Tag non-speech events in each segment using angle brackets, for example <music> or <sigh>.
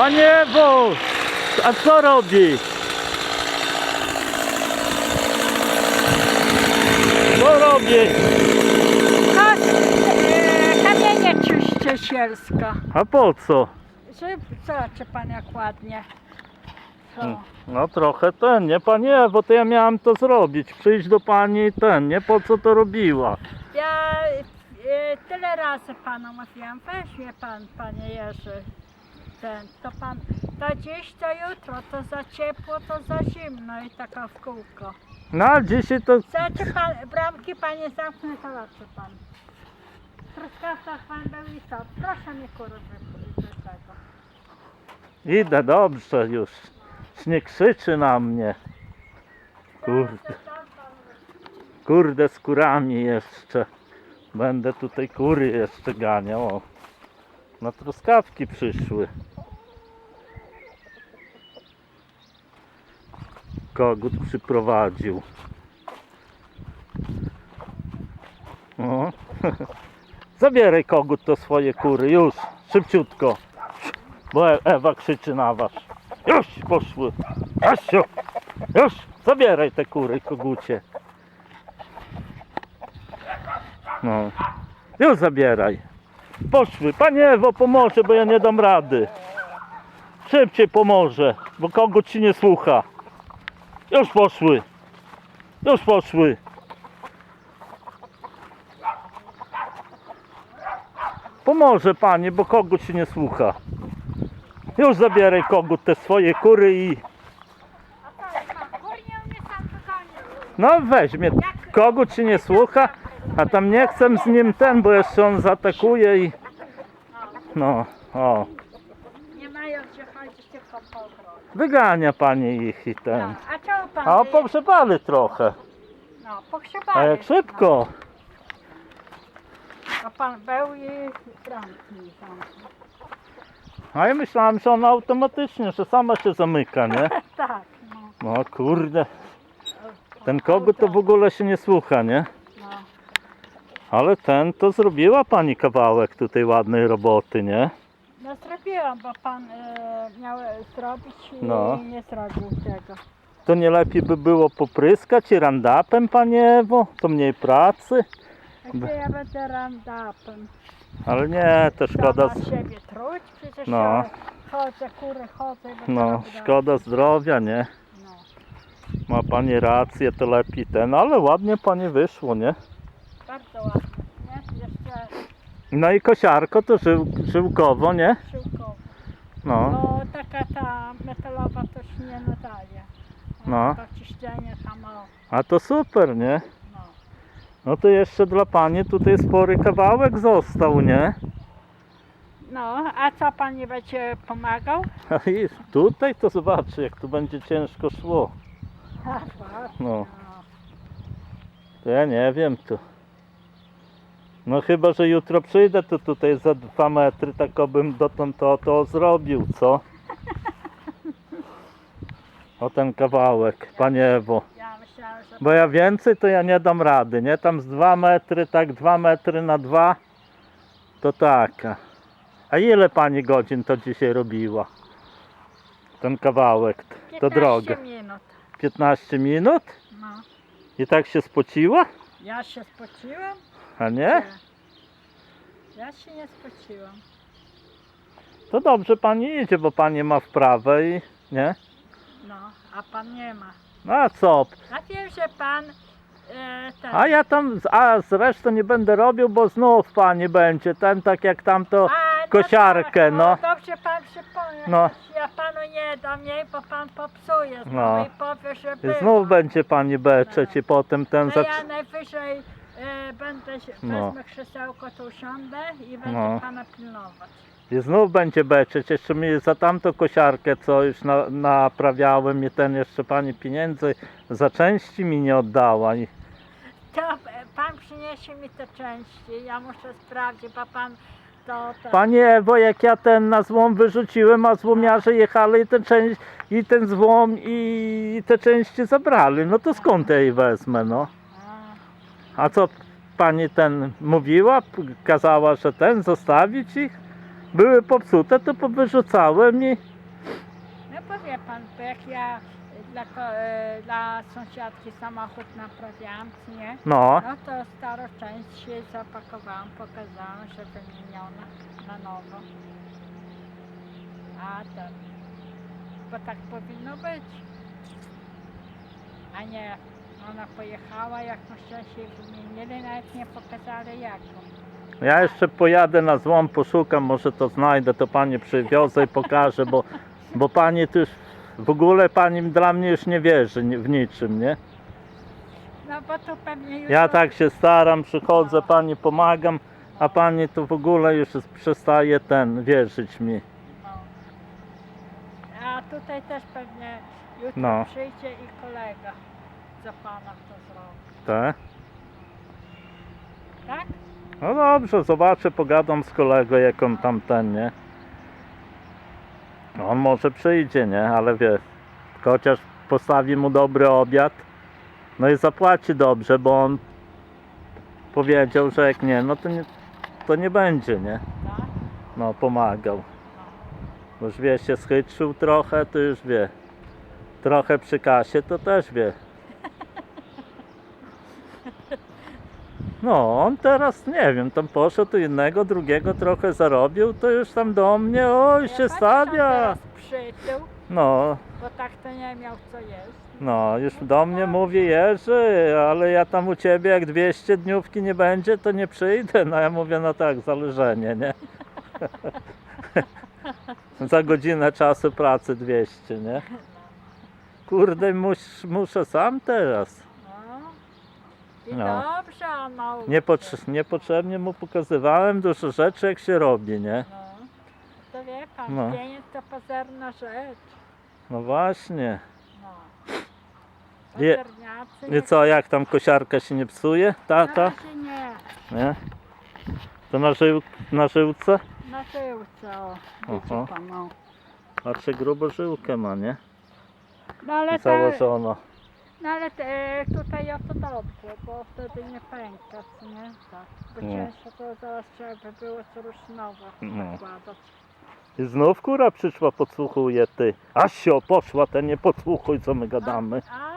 Panie Ewo, a co robi? Co robi? A, e, kamienie czyszczę. A po co? Że, zobaczy pan jak ładnie. Co? No trochę ten, nie panie Ewo, to ja miałem to zrobić. Przyjść do pani i ten, nie po co to robiła. Ja e, tyle razy panu mówiłam, weźmie pan, panie Jerzy, ten, to pan, to dziś, to jutro, to za ciepło, to za zimno i taka w kółko. No dzisiaj to Zobaczy pan, bramki panie zamknę, zobaczy pan. W truskawkach pan był i to, proszę mi kurwy do tego. idę dobrze już. Nie krzyczy na mnie. Kurde. Kurde z kurami jeszcze. Będę tutaj kury jeszcze ganiał. O. Na truskawki przyszły. Kogut przyprowadził. O. <laughs> Zabieraj kogut to swoje kury, już, szybciutko. Bo E- Ewa krzyczy na was. Już poszły. Asiu, już, zabieraj te kury, kogucie. No, już zabieraj. Poszły. Panie Ewo, pomoże, bo ja nie dam rady. Szybciej pomoże, bo kogut ci nie słucha. Już poszły. Już poszły. Pomoże pani, bo kogut ci nie słucha. Już zabieraj kogut te swoje kury i no weźmie. Kogut ci nie słucha, a tam nie chcę z nim ten, bo jeszcze on zaatakuje i no, o. Nie mają gdzie chodzić tylko po. Wygania pani ich i ten. No, a pogrzebali trochę. No, pogrzebali. A jak szybko. A pan był i mi zamknął. A ja myślałem, że ona automatycznie, że sama się zamyka, nie? <laughs> Tak, no. No kurde. Ten kogut to w ogóle się nie słucha, nie? no. Ale ten to zrobiła pani kawałek tutaj ładnej roboty, nie? No zrobiłam, bo pan e, miał zrobić i No. nie zrobił tego. To nie lepiej by było popryskać i randapem, panie Ewo? To mniej pracy. Gdzie ja będę randapem? Ale nie, to szkoda, Sama siebie truć, przecież No. ja chodzę, kury chodzę. no, szkoda zdrowia, nie? No. Ma pani rację, to lepiej ten, ale ładnie pani wyszło, nie? Bardzo ładnie, nie? Jeszcze No i kosiarko to żył, żyłkowo, nie? szyłkowo. No, Bo taka ta metalowa to się nie nadaje. No. To ciśnienie a to super, nie? no. No to jeszcze dla pani tutaj spory kawałek został, nie? No, a co pani będzie pomagał? <laughs> A i tutaj to zobaczy, jak tu będzie ciężko szło. Właśnie. <laughs> No. To ja nie wiem tu. No chyba, że jutro przyjdę, to tutaj za dwa metry tak bym dotąd to, to zrobił, co? O ten kawałek, panie Ewo. Ja myślałam, że Bo ja więcej to ja nie dam rady, nie? Tam z dwa metry, tak dwa metry na dwa, to tak. A ile pani godzin to dzisiaj robiła? Ten kawałek, to 15 droga. minut. 15 minut? No. I tak się spociła? Ja się spociłam? A nie? Ja się nie spociłam. To dobrze pani idzie, bo pani ma wprawę i nie? No, a pan nie ma. No a co? A wiem, że pan e, ten, A ja tam, a zresztą nie będę robił, bo znów pani będzie ten tak jak tamto. A, no kosiarkę, tak, no. Dobrze pan przypomniał. No. Ja panu nie dam jej, bo pan popsuje znowu No. i powie, że było. znów będzie pani beczeć i potem ten No zac... ja najwyżej e, będę, się- No. wezmę krzesełko, tu usiądę i będę No. pana pilnować. I znów będzie beczeć, jeszcze mi za tamtą kosiarkę, co już na, naprawiałem i ten jeszcze pani pieniędzy za części mi nie oddała. I, To e, pan przyniesie mi te części, ja muszę sprawdzić, bo pan to... to Panie Ewo, jak ja ten na złom wyrzuciłem, a złomiarze jechali i ten, część, i ten złom i te części zabrali, no to skąd ja jej wezmę, no? a, A co pani ten mówiła? P- Kazała, że ten zostawić ich? Były popsute, to powyrzucałem i wie pan, bo jak ja dla, ko- y, dla sąsiadki samochód naprawiałam, nie? No, No to starą część się zapakowałam, pokazałam, że wymieniona na nowo. A ten, bo tak powinno być. A nie, ona pojechała, jak na szczęście wymienili, nawet nie pokazali jaką. Ja jeszcze pojadę na złom, poszukam, może to znajdę, to pani przywiozę i pokażę, bo, bo pani tu już, w ogóle pani dla mnie już nie wierzy w niczym, nie? No bo to pewnie jutro... Ja tak się staram, przychodzę, pani pomagam, a pani to w ogóle już przestaje ten, wierzyć mi. No. A tutaj też pewnie jutro No. przyjdzie i kolega za pana to zrobi. Tak? Tak? No dobrze, zobaczę, pogadam z kolegą, jak on tam ten, nie? On może przyjdzie, nie? Ale wie, chociaż postawi mu dobry obiad, no i zapłaci dobrze, bo on powiedział, że jak nie, no to nie, to nie będzie, nie? No, pomagał. Już wie, się schytrzył trochę, to już wie. Trochę przy kasie, to też wie. No, on teraz, nie wiem, tam poszedł innego, drugiego trochę zarobił, to już tam do mnie, oj, się stawia. przytył, No, bo tak to nie miał co jeść. no, już do mnie mówi Jerzy, ale ja tam u ciebie jak 200 dniówki nie będzie, to nie przyjdę. No ja mówię, no tak, zależenie, nie? <laughs> Za godzinę czasu pracy 200, nie? Kurde, mus, muszę sam teraz. No. I No. dobrze, niepotrzebnie mu pokazywałem dużo rzeczy, jak się robi, nie? No. To wie pan, No. pieniądz to pazerna rzecz. No właśnie. No. Pazerniacy I co, jak tam kosiarka się nie psuje, Na tata? razie nie. Nie? To na, żył, na żyłce? Na tyłce, o. Aha. Wiecie pan. Patrzę, grubo żyłkę ma, nie? No ale, Założono. No ale te, tutaj o to dobrze, bo wtedy nie pęka, co nie? Tak. Bo ciężko to zaraz trzeba by było co rusz nowe No. nakładać. I znów kura przyszła, podsłuchuje ty. Asio, poszła, ten nie podsłuchuj, co my gadamy. A,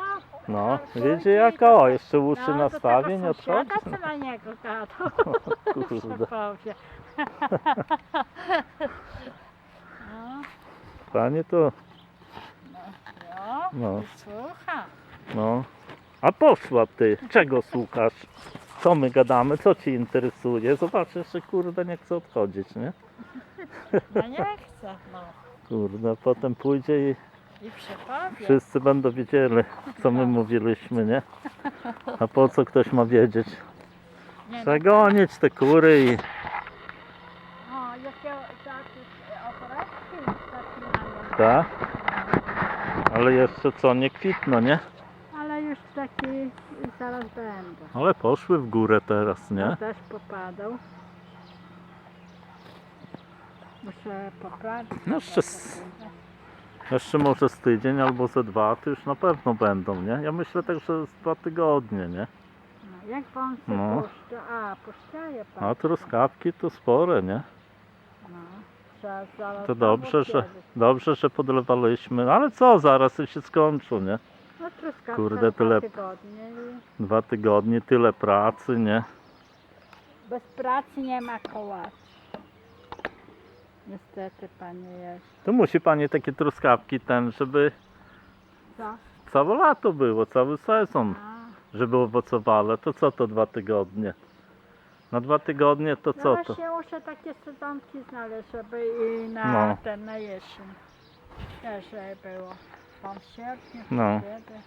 No, a, wiecie jaka, to- o, jeszcze uszy no, do nastawi, tego nie odchodzi. co na niego gadał. <laughs> Kurde. <laughs> powie. <laughs> No, Panie to, no, No. i słucha. No. A poszła ty, czego słuchasz? Co my gadamy, co ci interesuje? Zobacz, jeszcze kurde nie chce odchodzić, nie? <laughs> No nie chce, no. Kurde, potem pójdzie i I przepowie. wszyscy będą wiedzieli, co my <laughs> mówiliśmy, nie? A po co ktoś ma wiedzieć? Nie, no, Przegonić te kury i... O, jakie oporeczki zaczynają. Tak? Ale jeszcze co, nie kwitną, nie? Ale już taki zaraz będą. Ale poszły w górę teraz, nie? To też popadał. Muszę poprawić. No jeszcze s- Jeszcze może z tydzień albo ze dwa, to już na pewno będą, nie? Ja myślę tak, że z dwa tygodnie, nie? No, jak wąsy No. puszcza? A, puszczaje pan. A truskawki to spore, nie? No, trzeba To dobrze, że, dobrze, że podlewaliśmy. Ale co, zaraz się skończą, nie? Truskawka Kurde, dwa tyle- tygodnie i Dwa tygodnie, tyle pracy, nie? bez pracy nie ma kołaczy. Niestety panie jest. To musi pani takie truskawki ten, żeby Co? całe lato było, cały sezon, A, żeby owocowało. To co to dwa tygodnie? Na dwa tygodnie to no co to? właśnie muszę takie sezonki znaleźć, żeby i na No. ten na jesień też żeby było. Tam w sierpniu, No. kiedy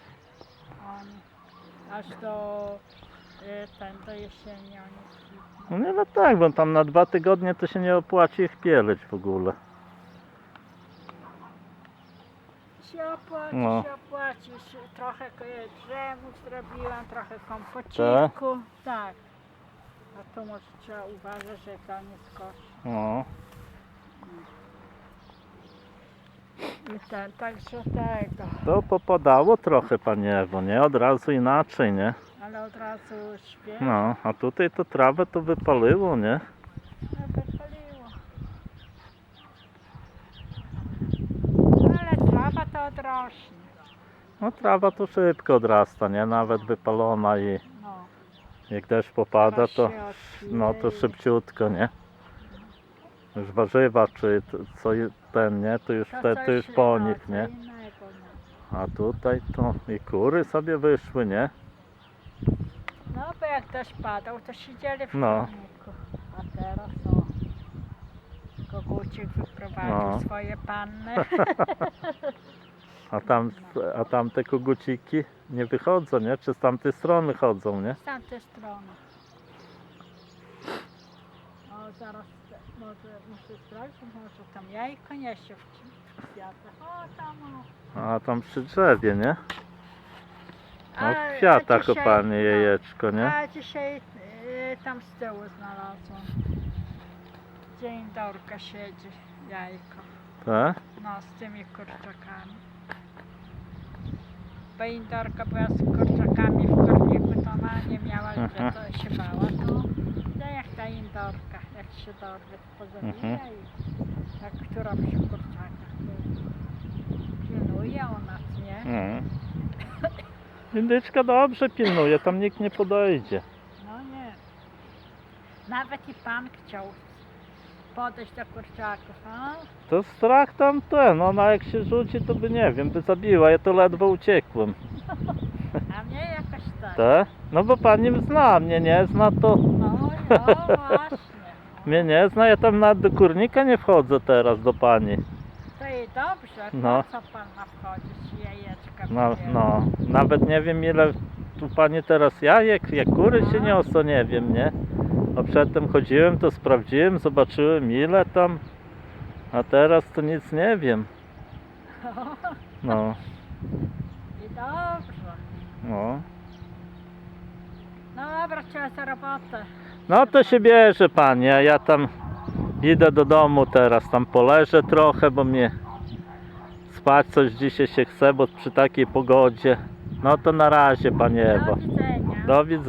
on aż do y, ten do jesieni oni kwitną. No nie, no tak, bo tam na dwa tygodnie to się nie opłaci ich pieleć w ogóle. się opłaci, No. się opłaci. Się- Trochę ko- drzewów zrobiłam, trochę kompociku. Tak. A tu może trzeba uważać, że to nie skoczy. No. Ten, także tego. To popadało trochę, panie Ewo, nie? Od razu inaczej, nie? Ale od razu świeżo No, a tutaj to trawę to wypaliło, nie? no, wypaliło. Ale trawa rośnie. No trawa to szybko odrasta, nie? Nawet wypalona i No. jak deszcz popada, to no to szybciutko, nie? Już warzywa czy co ten, nie? To już To wtedy to już po nich, nie? no. A tutaj to i kury sobie wyszły, nie? No bo jak deszcz padał, to siedzieli w No. kurniku. A teraz o. Kogucik wyprowadził No. swoje panny. <laughs> A tam, a tamte koguciki nie wychodzą, nie? Czy z tamtej strony chodzą, nie? Z tamtej strony. O, zaraz te- może muszę sprawdzić, może tam jajko niesie w w kwiatach. O, tam o. A tam przy drzewie, nie? No w kwiatach dzisiaj- kopalnie no. jajeczko, nie? A dzisiaj y, tam z tyłu znalazłam. Gdzie Indorka siedzi, jajko. Tak? No, z tymi kurczakami. Bo Indorka była z kurczakami w korniku, to ona nie miała Mhm. to się bała, to ta Indorka, jak się dorwie, to pozabija Mhm. i jak która przy kurczakach pilnuje u nas, nie? Mm. Indyczka dobrze pilnuje, tam nikt nie podejdzie. No nie. Nawet i pan chciał podejść do kurczaków, a? To strach tam ten, ona jak się rzuci, to by nie wiem, by zabiła, ja to ledwo uciekłem. <laughs> A mnie jakoś tak. Tak? No bo pani zna, mnie nie zna, to No, no właśnie. mnie nie zna, ja tam nawet do kurnika nie wchodzę teraz do pani. To i dobrze, No. po co pan ma wchodzić jajeczka No, no, nawet nie wiem ile tu pani teraz jajek, jak kury się No. niosą, nie wiem, nie? A przedtem chodziłem, to sprawdziłem, zobaczyłem ile tam, a teraz to nic nie wiem. <laughs> No, I dobrze. no. No dobra, trzeba za robotę. No to się bierze pani, a ja tam idę do domu teraz, tam poleżę trochę, bo mnie spać coś dzisiaj się chce, bo przy takiej pogodzie. No to na razie pani Do Ewo. widzenia. Do widzenia.